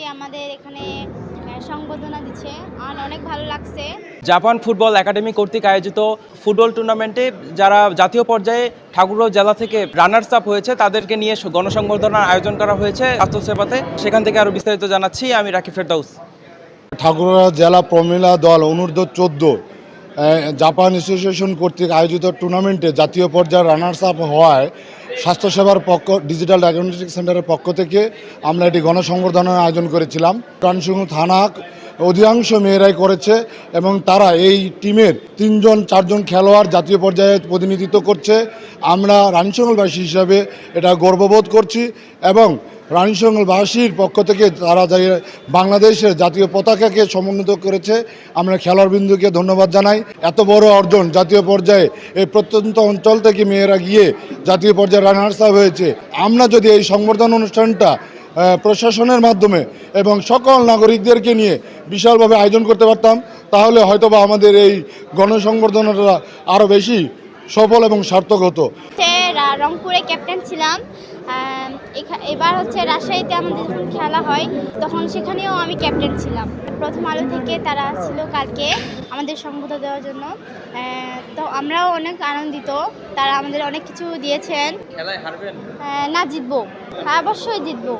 আজকে আমাদের এখানে সংবর্ধনা দিচ্ছে। আর অনেক ভালো লাগছে। জাপান ফুটবল একাডেমি কর্তৃক আয়োজিত ফুটবল টুর্নামেন্টে যারা জাতীয় পর্যায়ে ঠাকুরগাঁও জেলা থেকে রানার্স আপ হয়েছে তাদেরকে নিয়ে গণসংবর্ধনার আয়োজন করা হয়েছে স্বাস্থ্যসেবাতে। সেখান থেকে আরও বিস্তারিত জানাচ্ছি। আমি রাকিব ফেরদাউস। ঠাকুরগাঁও জেলা প্রমিলা দল অনূর্ধ্ব চোদ্দ জাপান অ্যাসোসিয়েশন কর্তৃক আয়োজিত টুর্নামেন্টে জাতীয় পর্যায়ে রানার্স আপ হওয়ায় স্বাস্থ্যসেবার পক্ষ ডিজিটাল ডায়াগনস্টিক সেন্টারের পক্ষ থেকে আমরা এটি গণসংবর্ধনার আয়োজন করেছিলাম। প্রাণসিংহ থানা অধিকাংশ মেয়েরাই করেছে এবং তারা এই টিমের তিনজন, চারজন খেলোয়াড় জাতীয় পর্যায়ে প্রতিনিধিত্ব করছে। আমরা রানীশঙ্গলবাসী হিসাবে এটা গর্ববোধ করছি এবং রানীশঙ্গলবাসীর পক্ষ থেকে তারা বাংলাদেশের জাতীয় পতাকাকে সমুন্নত করেছে, আমরা খেলোয়াড়বৃন্দকে ধন্যবাদ জানাই। এত বড় অর্জন জাতীয় পর্যায়ে এই প্রত্যন্ত অঞ্চল থেকে মেয়েরা গিয়ে জাতীয় পর্যায়ে রানার্স হয়েছে। আমরা যদি এই সংবর্ধনা অনুষ্ঠানটা প্রশাসনের মাধ্যমে এবং সকল নাগরিকদেরকে নিয়ে বিশালভাবে আয়োজন করতে পারতাম, তাহলে হয়তোবা আমাদের এই গণসংবর্ধনাটা আরও বেশি সফল এবং সার্থক হতো। রংপুরে ক্যাপ্টেন ছিলাম। এবার হচ্ছে রাজশাহীতে আমাদের যখন খেলা হয় তখন সেখানেও আমি ক্যাপ্টেন ছিলাম। প্রথম আলো থেকে তারা ছিল কালকে আমাদের সংবোধন দেওয়ার জন্য। তো আমরাও অনেক আনন্দিত। তারা আমাদের অনেক কিছু দিয়েছেন। না জিতবো। হ্যাঁ অবশ্যই জিতবো।